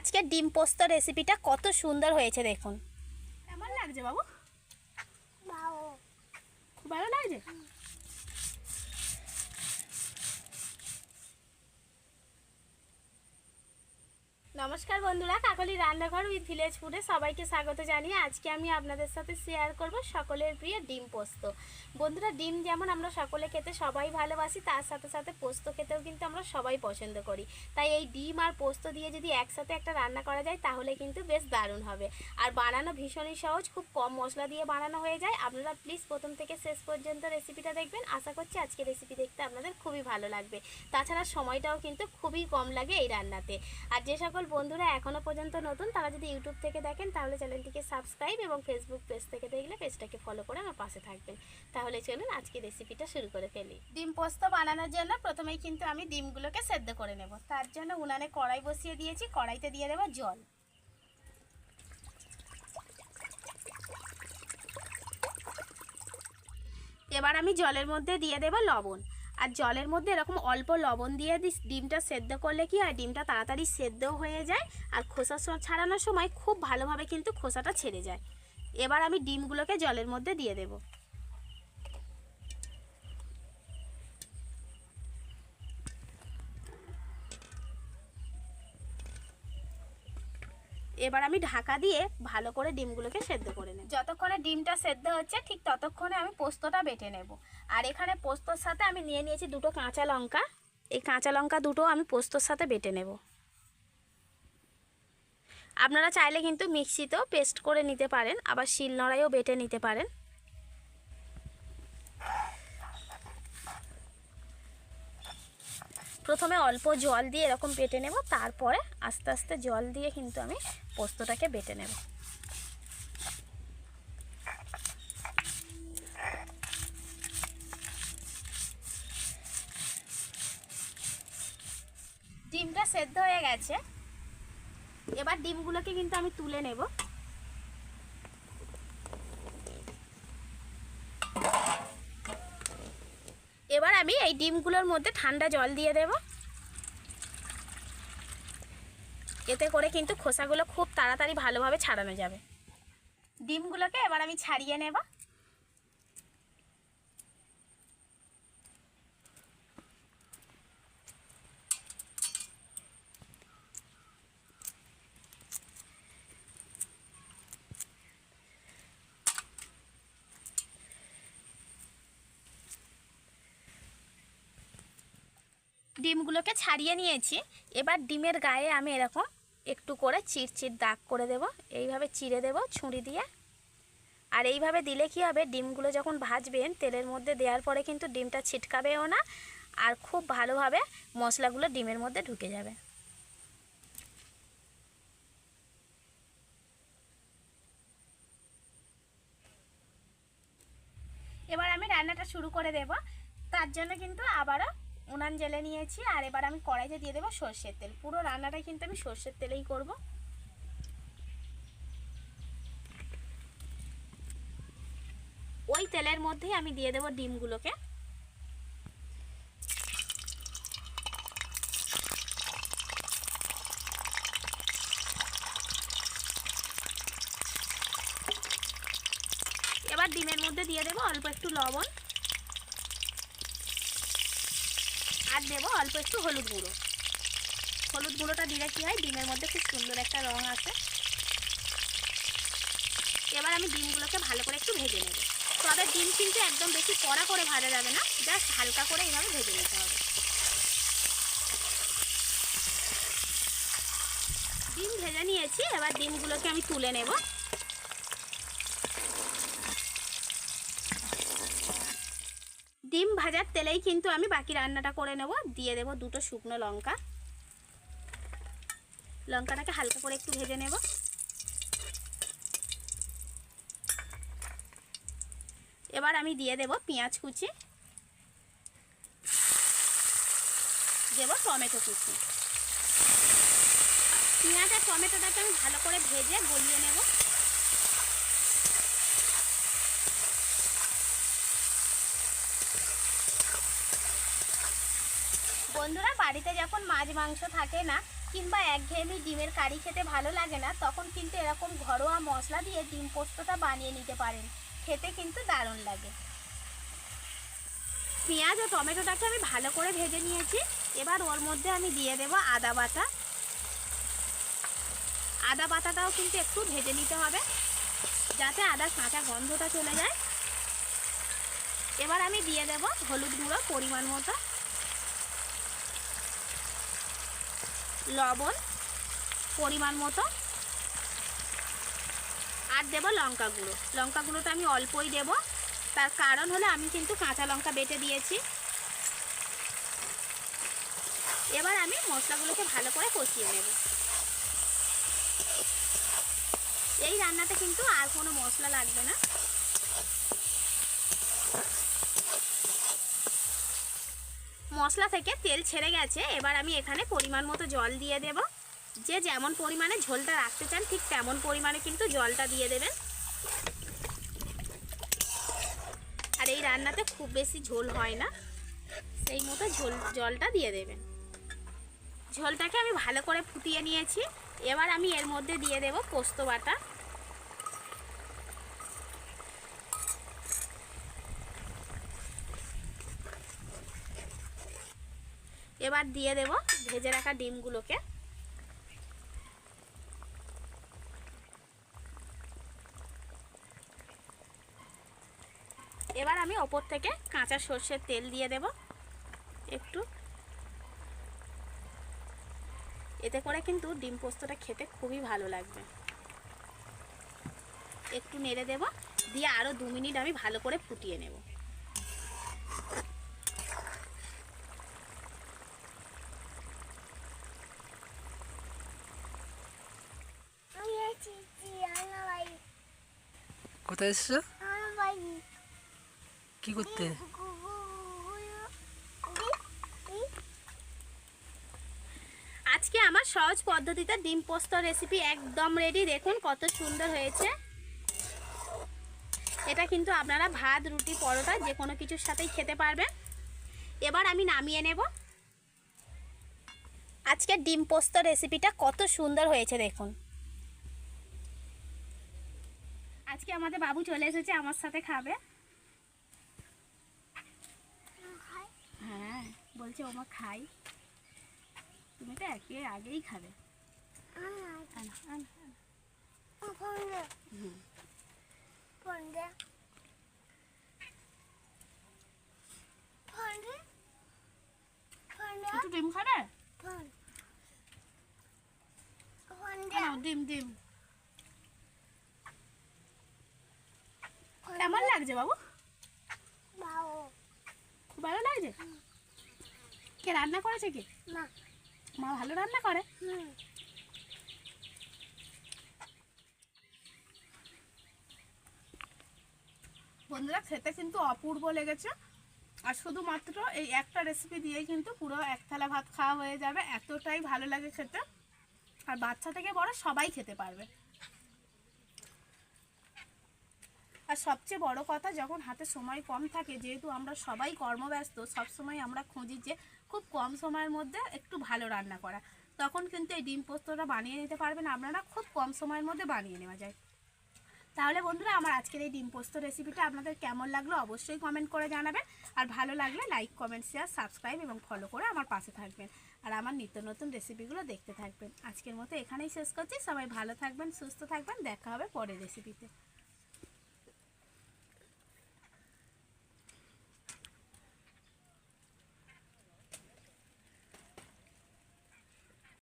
আজকের ডিম পোস্ত রেসিপিটা কত সুন্দর হয়েছে দেখুন। কেমন লাগছে বাবু? খুব ভালো লাগছে? নমস্কার বন্ধুরা, কাকলি রান্নাঘর উইথ ভিলেজ ফুডে সবাইকে স্বাগত জানিয়ে আজকে আমি আপনাদের সাথে শেয়ার করব সকলের প্রিয় ডিম পোস্ত। বন্ধুরা, ডিম যেমন আমরা সকলে খেতে সবাই ভালোবাসি, তার সাথে সাথে পোস্ত খেতেও কিন্তু আমরা সবাই পছন্দ করি। তাই এই ডিম আর পোস্ত দিয়ে যদি একসাথে একটা রান্না করা যায়, তাহলে কিন্তু বেশ দারুণ হবে। আর বানানো ভীষণই সহজ, খুব কম মশলা দিয়ে বানানো হয়ে যায়। আপনারা প্লিজ প্রথম থেকে শেষ পর্যন্ত রেসিপিটা দেখবেন। আশা করছি আজকে রেসিপি দেখতে আপনাদের খুবই ভালো লাগবে। তাছাড়া সময়টাও কিন্তু খুবই কম লাগে এই রান্নাতে। আর যে সকল বন্ধুরা এখনও পর্যন্ত নতুন, তারা যদি ইউটিউব থেকে দেখেন, তাহলে চ্যানেলটিকে সাবস্ক্রাইব এবং ফেসবুক পেজ থেকে দেখলে পেজটাকে ফলো করে আমার পাশে থাকবেন। তাহলে চলুন আজকে রেসিপিটা শুরু করে ফেলি। ডিম পোস্ত বানানোর জন্য প্রথমেই কিন্তু আমি ডিমগুলোকে সেদ্ধ করে নেব। তার জন্য উনানে কড়াই বসিয়ে দিয়েছি, কড়াইতে দিয়ে দেবো জল। এবার আমি জলের মধ্যে দিয়ে দেবো লবণ। আর জলের মধ্যে এরকম অল্প লবণ দিয়ে দিস, ডিমটা সেদ্ধ করলে কি হয়, ডিমটা তাড়াতাড়ি সেদ্ধ হয়ে যায় আর খোসা ছাড়ানোর সময় খুব ভালোভাবে কিন্তু খোসাটা ছেড়ে যায়। এবার আমি ডিমগুলোকে জলের মধ্যে দিয়ে দেব। এবার আমি ঢাকা দিয়ে ভালো করে ডিমগুলোকে সেদ্ধ করে নেব। যতক্ষণে ডিমটা সেদ্ধ হচ্ছে ঠিক ততক্ষণে আমি পোস্তটা বেটে নেব। আর এখানে পোস্তর সাথে আমি নিয়ে নিয়েছি দুটো কাঁচা লঙ্কা। এই কাঁচা লঙ্কা দুটো আমি পোস্তর সাথে বেটে নেব। আপনারা চাইলে কিন্তু মিক্সিতেও পেস্ট করে নিতে পারেন, আবার শিলনোড়াইও বেটে নিতে পারেন। প্রথমে অল্প জল দিয়ে এরকম বেটে নেব, তারপরে আস্তে আস্তে জল দিয়ে কিন্তু আমি পোস্তটাকে বেটে নেব। ডিমটা সেদ্ধ হয়ে গেছে। এবার ডিমগুলোকে কিন্তু আমি তুলে নেব এবার আমি এই ডিমগুলোর মধ্যে ঠান্ডা জল দিয়ে দেব। এতে করে কিন্তু খোসাগুলো খুব তাড়াতাড়ি ভালোভাবে ছাড়ানো যাবে। ডিমগুলোকে এবার আমি ছাড়িয়ে নেব। ডিমগুলোকে ছাড়িয়ে নিয়েছি। এবার ডিমের গায়ে আমি এরকম একটু করে চিরচির দাগ করে দেব। এইভাবে চিড়ে দেব ছুরি দিয়ে। আর এইভাবে দিলে কি হবে, ডিমগুলো যখন ভাজবেন, তেলের মধ্যে দেওয়ার পরে কিন্তু ডিমটা ছিটকাবেও না। আর খুব ভালোভাবে মশলাগুলো ডিমের মধ্যে ঢুকে যাবে। এবার আমি রান্নাটা শুরু করে দেব। তার জন্য কিন্তু আবারও উনান জেলে নিয়েছি আর এবার আমি কড়াইতে দিয়ে দেবো সর্ষের তেল। পুরো রান্নাটা কিন্তু আমি সর্ষের তেলেই করব। ওই তেলের মধ্যেই আমি দিয়ে দেবো ডিমগুলোকে। এবার ডিমের মধ্যে দিয়ে দেবো অল্প একটু লবণ। আর দেবো অল্প একটু হলুদ গুঁড়ো। হলুদ গুঁড়োটা দিলে কী হয়? ডিমের মধ্যে খুব সুন্দর একটা রং আসে। এবার আমি ডিমগুলোকে ভালো করে একটু ভেজে নেব। তবে ডিম কিন্তু একদম বেশি কড়া করে ভাজা যাবে না, জাস্ট হালকা করে এইভাবে ভেজে নিতে হবে। ডিম ভেজে নিয়েছি, এবার ডিমগুলোকে আমি তুলে নেব। ডিম ভাজার তেলেই কিন্তু আমি বাকি রান্নাটা করে নেব। দিয়ে দেব দুটো শুকনো লঙ্কা। লঙ্কাটাকে হালকা করে একটু ভেজে নেব। এবার আমি দিয়ে দেব পেঁয়াজ কুচি। দেব টমেটো কুচি। পেঁয়াজ আর টমেটোটাকে আমি ভালো করে ভেজে গলিয়ে নেব। বন্ধুরা, বাড়িতে যখন মাছ মাংস থাকে না, কিংবা একঘেয়েমি ডিমের কারি খেতে ভালো লাগে না, তখন কিন্তু এরকম ঘরোয়া মশলা দিয়ে ডিম পোস্তটা বানিয়ে নিতে পারেন। খেতে কিন্তু দারুণ লাগে। পেঁয়াজ ও টমেটোটাকে আমি ভালো করে ভেজে নিয়েছি। এবার ওর মধ্যে আমি দিয়ে দেব আদা বাটা। আদা বাটাটাও কিন্তু একটু ভেজে নিতে হবে, যাতে আদার কাঁচা গন্ধটা চলে যায়। এবার আমি দিয়ে দেব হলুদ গুঁড়ো পরিমাণ মতো। লবণ পরিমাণ মতো। আর দেব লঙ্কা গুঁড়ো। লঙ্কা গুঁড়োটা আমি অল্পই দেব। তার কারণ হলো আমি কিন্তু কাঁচা লঙ্কা বেটে দিয়েছি। এবার আমি মশলাগুলোকে ভালো করে কষিয়ে নেব। এই রান্নাতে কিন্তু আর কোনো মশলা লাগবে না। মশলা থেকে তেল ছেড়ে গেছে, এবার আমি এখানে পরিমাণ মতো জল দিয়ে দেব। যে যেমন পরিমাণে ঝোলটা রাখতে চান, ঠিক তেমন পরিমাণে কিন্তু জলটা দিয়ে দেবেন। আর এই রান্নাতে খুব বেশি ঝোল হয় না, সেই মতো ঝোল, জলটা দিয়ে দেবেন। ঝোলটাকে আমি ভালো করে ফুটিয়ে নিয়েছি। এবার আমি এর মধ্যে দিয়ে দেব পোস্ত বাটা। এবার দিয়ে দেব ভেজে রাখা ডিমগুলোকে। এবার আমি ওপর থেকে কাঁচা সর্ষের তেল দিয়ে দেব একটু। এতে করে কিন্তু ডিম পোস্তটা খেতে খুবই ভালো লাগবে। একটু নেড়ে দেব, দিয়ে আরও দু মিনিট আমি ভালো করে ফুটিয়ে নেব। কোথায় এসছো কি করতে আজকে আমার সহজ পদ্ধতিতে ডিম পোস্ত রেসিপি একদম রেডি দেখুন কত সুন্দর হয়েছে এটা কিন্তু আপনারা ভাত রুটি পরোটা যে কোনো কিছুর সাথেই খেতে পারবেন এবার আমি নামিয়ে নেব আজকে ডিম পোস্ত রেসিপিটা কত সুন্দর হয়েছে দেখুন আজকে আমাদের বাবু চলে এসেছে আমার সাথে খাবে। হ্যাঁ বলছে ওমা খাই। তুমি তো একে আগেই খাবে। ডিম খাবে? ডিম ডিম। কেমন লাগছে বাবু? খুব ভালো লাগছে? কে রান্না করেছে কি? মা ভালো রান্না করে? বন্ধুরা খেতে কিন্তু অপূর্ব লেগেছে। আর শুধুমাত্র এই একটা রেসিপি দিয়েই কিন্তু পুরো এক থালা ভাত খাওয়া হয়ে যাবে। এতটাই ভালো লাগে খেতে। আর বাচ্চা থেকে বড় সবাই খেতে পারবে। আর সবচেয়ে বড় কথা, যখন হাতে সময় কম থাকে, যেহেতু আমরা সবাই কর্মব্যস্ত, সবসময় আমরা খুঁজি যে খুব কম সময়ের মধ্যে একটু ভালো রান্না করা। তখন কিন্তু এই ডিম পোস্তটা বানিয়ে নিতে পারবেন, আপনারা খুব কম সময়ের মধ্যে বানিয়ে নেওয়া যায়। তাহলে বন্ধুরা, আমার আজকের এই ডিম পোস্ত রেসিপিটা আপনাদের কেমন লাগল অবশ্যই কমেন্ট করে জানাবেন। আর ভালো লাগলে লাইক, কমেন্ট, শেয়ার, সাবস্ক্রাইব এবং ফলো করে আমার পাশে থাকবেন। আর আমার নিত্য নতুন রেসিপিগুলো দেখতে থাকবেন। আজকের মতো এখানেই শেষ করছি। সবাই ভালো থাকবেন, সুস্থ থাকবেন। দেখা হবে পরের রেসিপিতে।